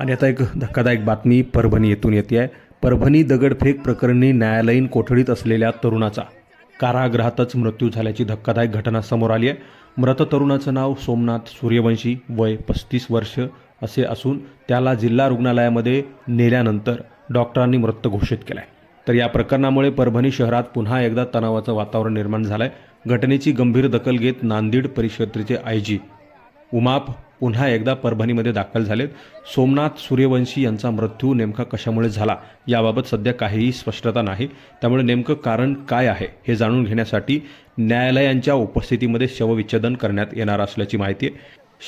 आणि आता एक धक्कादायक बातमी परभणी येथून येते आहे. परभणी दगडफेक प्रकरणी न्यायालयीन कोठडीत असलेल्या तरुणाचा कारागृहातच मृत्यू झाल्याची धक्कादायक घटना समोर आली आहे. मृत तरुणाचं नाव सोमनाथ सूर्यवंशी वय पस्तीस वर्ष असे असून त्याला जिल्हा रुग्णालयामध्ये नेल्यानंतर डॉक्टरांनी मृत घोषित केला आहे तर या प्रकरणामुळे परभणी शहरात पुन्हा एकदा तणावाचं वातावरण निर्माण झालं आहे घटनेची गंभीर दखल घेत नांदेड परिषदेचे आय जी उमाप पुन्हा एकदा परभणीमध्ये दाखल झालेत. सोमनाथ सूर्यवंशी यांचा मृत्यू नेमका कशामुळे झाला? याबाबत सध्या काहीही स्पष्टता नाही. त्यामुळे नेमकं कारण काय आहे हे जाणून घेण्यासाठी न्यायालयांच्या उपस्थितीमध्ये शवविच्छेदन करण्यात येणार असल्याची माहिती आहे.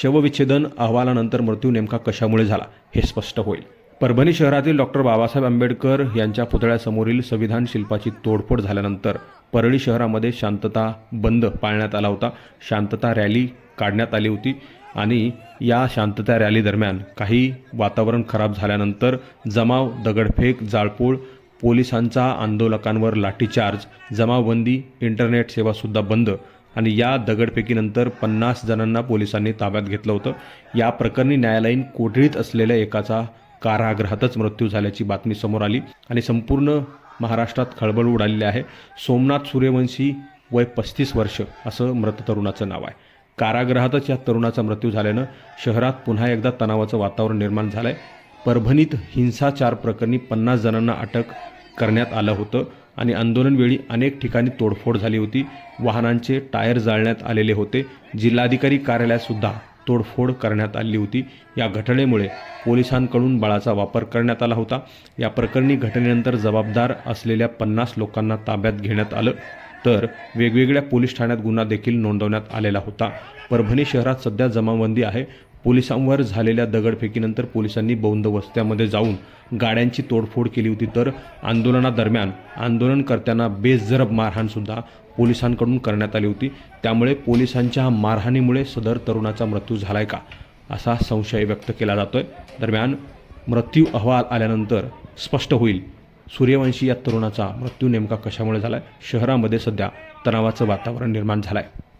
शवविच्छेदन अहवालानंतर मृत्यू नेमका कशामुळे झाला हे स्पष्ट होईल. परभणी शहरातील डॉक्टर बाबासाहेब आंबेडकर यांच्या पुतळ्यासमोरील संविधान शिल्पाची तोडफोड झाल्यानंतर परळी शहरामध्ये शांतता बंद पाळण्यात आला होता. शांतता रॅली काढण्यात आली होती. आणि या शांतता रॅली दरम्यान काही वातावरण खराब झाल्यानंतर जमाव दगडफेक जाळपोळ पोलिसांचा आंदोलकांवर लाठीचार्ज जमावबंदी इंटरनेट सेवासुद्धा बंद आणि या दगडफेकीनंतर पन्नास जणांना पोलिसांनी ताब्यात घेतलं होतं. या प्रकरणी न्यायालयीन कोठडीत असलेल्या एकाचा कारागृहातच मृत्यू झाल्याची बातमी समोर आली आणि संपूर्ण महाराष्ट्रात खळबळ उडालेली आहे. सोमनाथ सूर्यवंशी वय पस्तीस वर्ष असं मृत तरुणाचं नाव आहे. कारागृहातच या तरुणाचा मृत्यू झाल्यानं शहरात पुन्हा एकदा तणावाचं वातावरण निर्माण झालं आहे परभणीत हिंसाचार प्रकरणी पन्नास जणांना अटक करण्यात आलं होतं आणि आंदोलनवेळी अनेक ठिकाणी तोडफोड झाली होती. वाहनांचे टायर जाळण्यात आलेले होते. जिल्हाधिकारी कार्यालयातसुद्धा तोडफोड करण्यात आली होती. या घटनेमुळे पोलिसांकडून बळाचा वापर करण्यात आला होता. या प्रकरणी घटनेनंतर जबाबदार असलेल्या पन्नास लोकांना ताब्यात घेण्यात आलं. तर वेगवेगळ्या पोलीस ठाण्यात गुन्हा देखील नोंदवण्यात आलेला होता. परभणी शहरात सध्या जमावबंदी आहे. पोलिसांवर झालेल्या दगडफेकीनंतर पोलिसांनी बौंद वस्त्यामध्ये जाऊन गाड्यांची तोडफोड केली होती. तर आंदोलनादरम्यान आंदोलनकर्त्यांना बेजरब मारहाणसुद्धा पोलिसांकडून करण्यात आली होती. त्यामुळे पोलिसांच्या मारहाणीमुळे सदर तरुणाचा मृत्यू झालाय का असा संशय व्यक्त केला जातोय. दरम्यान मृत्यू अहवाल आल्यानंतर स्पष्ट होईल. सूर्यवंशी या तरुणाचा मृत्यू नेमका कशामुळे झाला आहे शहरामध्ये सध्या तणावाचं वातावरण निर्माण झालं आहे